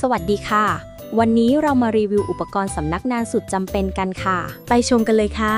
สวัสดีค่ะ วันนี้เรามารีวิวอุปกรณ์สำนักงานสุดจำเป็นกันค่ะ ไปชมกันเลยค่ะ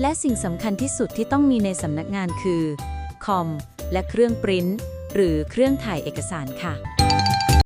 และสิ่งสำคัญที่สุดที่ต้องมีในสำนักงานคือ คอม และเครื่องปริ้นหรือเครื่องถ่ายเอกสารค่ะ